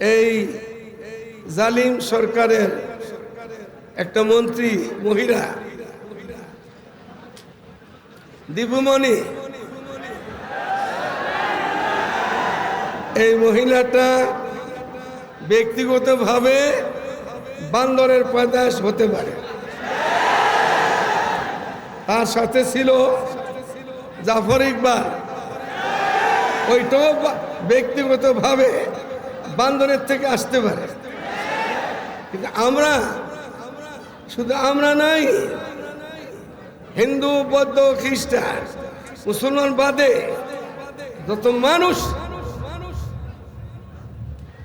এই জালিম সরকারের একটা মন্ত্রী, মহিলা, দীপুমণি। এই মহিলাটা ব্যক্তিগতভাবে বান্দরের পয়দাস হতে পারে। তার সাথে ছিল জাফর ইকবাল। ওইটাও ব্যক্তিগতভাবে বান্দরের থেকে আসতে পারে। কিন্তু আমরা, শুধু আমরা নাই, হিন্দু, বৌদ্ধ, খ্রিস্টান, মুসলমান বাদে যত মানুষ,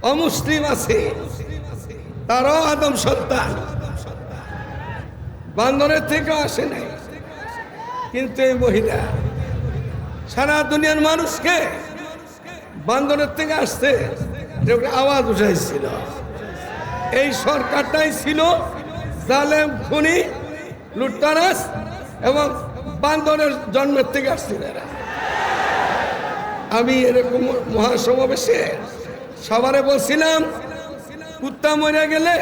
অমুসলিম আছে, তারাও আদম সন্তান। বান্দরের থেকেও আসে নাই। কিন্তু এই মহিলা, সারা দুনিয়ার মানুষকে বান্দরের থেকে আসতে আওয়াজ উঠাইছিল। এই সরকারটাই ছিল জালেম, খুনি লুটতারাস এবং বান্দরের জন্মের থেকে আসছিল আমি এরকম মহাসমাবেশে সবারে বলছিলাম, কুত্তা মরে গেলে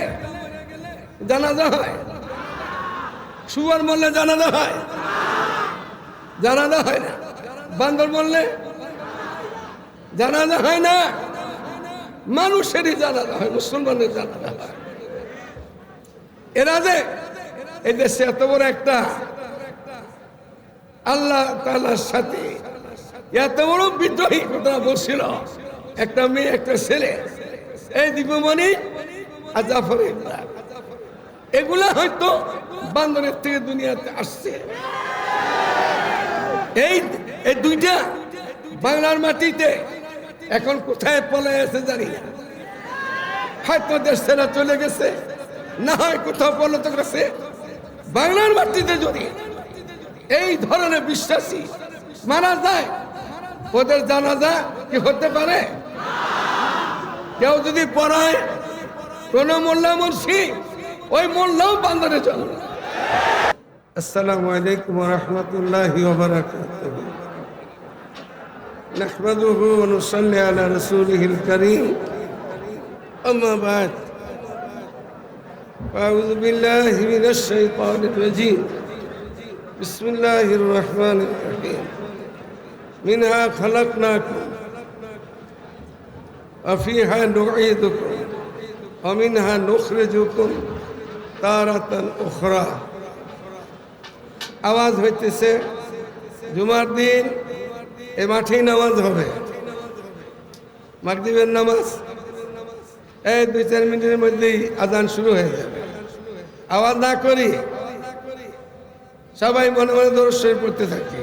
জানাজা হয় সুয়ার মরলে জানাজা হয় জানাজা হয় না, বান্দর বললে জানাজা হয় না। মানুষেরই জানাজা হয় মুসলমানের জানাজা এরা যে এই দেশে এত বড় একটা আল্লাহ তালার সাথে এত বড় বিদ্রোহী কথা বলছিল। একটা মেয়ে, একটা ছেলে, এই দীপমণি আর জাফর। এগুলা হয়তো বান্দরের থেকে দুনিয়াতে আসছে। এই দুইটা বাংলার মাটিতে এখন কোথায় পলায় আছে জানি হয়তো দেশ ছেড়ে চলে গেছে, না হয় কোথাও পলাতে গেছে বাংলার মাটিতে যদি এই ধরনের বিশ্বাসী মারা যায়, ওদের জানাজা কি হতে পারে? কেউ যদি পড়ায়, কোন মোল্লা মুন্সি, ওই মোল্লাও বান্দরে জন্ম আসসালামু আলাইকুম রহমতুল্লাহি نحمده ونصلي على رسوله الكريم أما بعد أعوذ بالله من الشيطان الرجيم بسم الله الرحمن الرحيم منها خلقناكم وفيها نعيدكم ومنها نخرجكم تارة أخرى আওয়াজ হইতেছে জুমার দিন এ মাঠেই নামাজ হবে। মাগরিবের নামাজ? এই দুই চার মিনিটের মধ্যেই আজান শুরু হয়ে যাবে। আওয়াজ না করি? সবাই মনে মনে দর্শন পড়তে থাকে।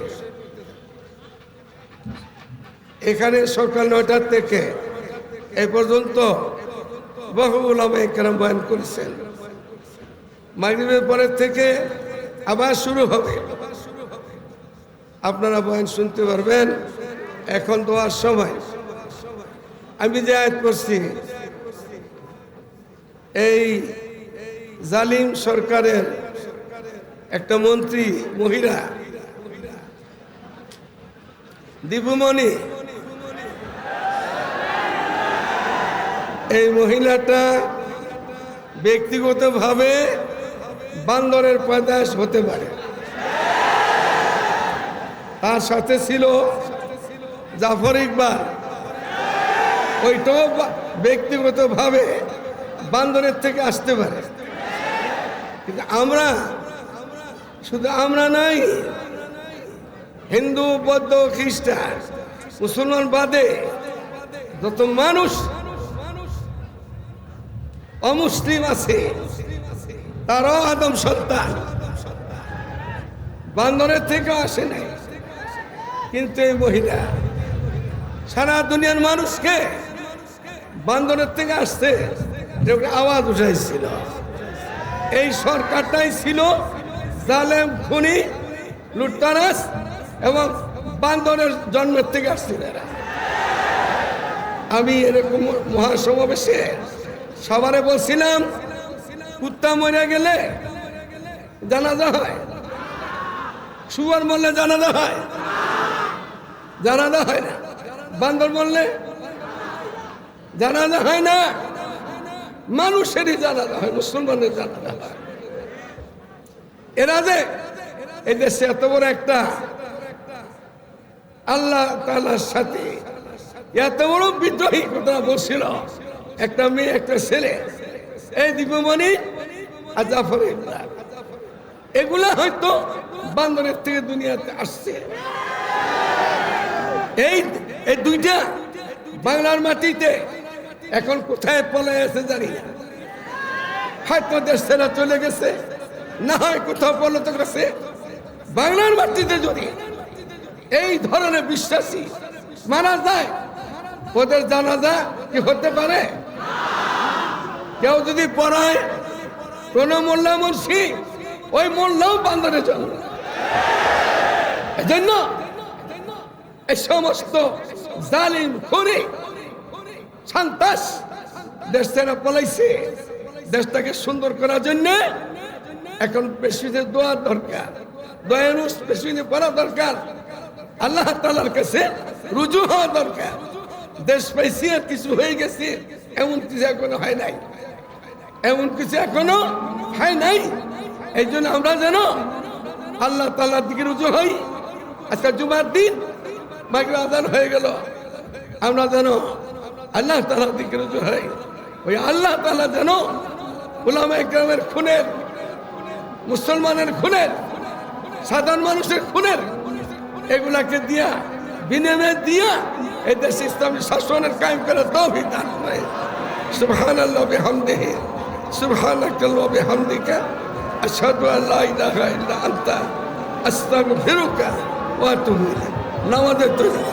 এখানে সকাল নয়টার থেকে এ পর্যন্ত বহু ওলামা বয়ান করেছেন। মাগরিবের পরের থেকে আবার শুরু হবে। আপনারা বয়ান শুনতে পারবেন। এখন দোয়ার সময়। আমি যে আয়াত করছি। এই জালিম সরকারের একটা মন্ত্রী, মহিলা, দীপুমণি। এই মহিলাটা ব্যক্তিগতভাবে বান্দরের পয়দাস হতে পারে। তার সাথে ছিল জাফর ইকবাল। ওইটাও ব্যক্তিগতভাবে বান্দরের থেকে আসতে পারে। কিন্তু আমরা, শুধু আমরা নাই, হিন্দু, বৌদ্ধ, খ্রিস্টান, মুসলমান বাদে যত মানুষ, অমুসলিম আছে, তারাও আদম সন্তান। বান্দরের থেকেও আসে নাই। কিন্তু এই মহিলা সারা দুনিয়ার মানুষকে বান্দরের থেকে এরকম আওয়াজ উঠাইছিল। এই সরকারটাই ছিল জালেম, খুনি লুটতারাস এবং বান্দরের জন্মের থেকে আসছিল এরা। আমি এরকম মহাসমাবেশে সবারে বলছিলাম, কুত্তা মরে গেলে জানাজা হয়, সুয়ার মরলে জানাজা হয়। জানাজা হয় না। বান্দর বললে জানাজা হয় না। মানুষেরই জানাজা হয় মুসলমানের জানাজা হয়। এরা যে এই দেশে এত বড় একটা আল্লাহ তালার সাথে এত বড় বিদ্রোহী কথা বলছিল একটা মেয়ে, একটা ছেলে, এই দীপমণি আর জাফর এগুলা হয়তো বান্দরের থেকে দুনিয়াতে আসছে। এই এই দুইটা বাংলার মাটিতে এখন কোথায় পলে আছে জানি না। হয়তো দেশ ছেড়ে চলে গেছে, না হয় কোথাও পলাতক আছে। বাংলার মাটিতে যদি এই ধরনের বিশ্বাসী মারা যায়, ওদের জানাজা কি হতে পারে? কেউ যদি পড়ায়, কোন মোল্লা মুন্সি, ওই মোল্লাও জন্য এজন্য এই সমস্ত জালিম করে সন্তাস দেশ ছেড়ে পলাইছে। দেশটাকে সুন্দর করার জন্য এখন বেশিদের দোয়ার দরকার, দয়ানুষ বেশিদের পড়া দরকার, আল্লাহ তালার কাছে রুজু হওয়া দরকার। দেশ পাইছি আর কিছু হয়ে গেছে, এমন কিছু এখনও হয় নাই। এমন কিছু এখনও হয় নাই এই জন্য আমরা যেন আল্লাহ তালার দিকে রুজু হই। আজকে জুমার দিন মাগরে আদান হয়ে গেল? আমরা যেন আল্লাহ তালার দিকে ওই আল্লাহ তালা যেন ওলামা একরামের খুনের, মুসলমানের খুনের, সাধারণ মানুষের খুনের এগুলাকে দিয়া, বিনিময়ে দিয়া এই দেশে ইসলামী শাসনের কায়েম করে তৌফিক দান করে। সুবহান আল্লাহ বিহামদিহি, সুবহানাক আল্লাহ বিহামদিকা, আশহাদু আন লা ইলাহা ইল্লা আনতা, আস্তাগফিরুকা ওয়া আতুবু ইলাইক। নামাজের তরিকা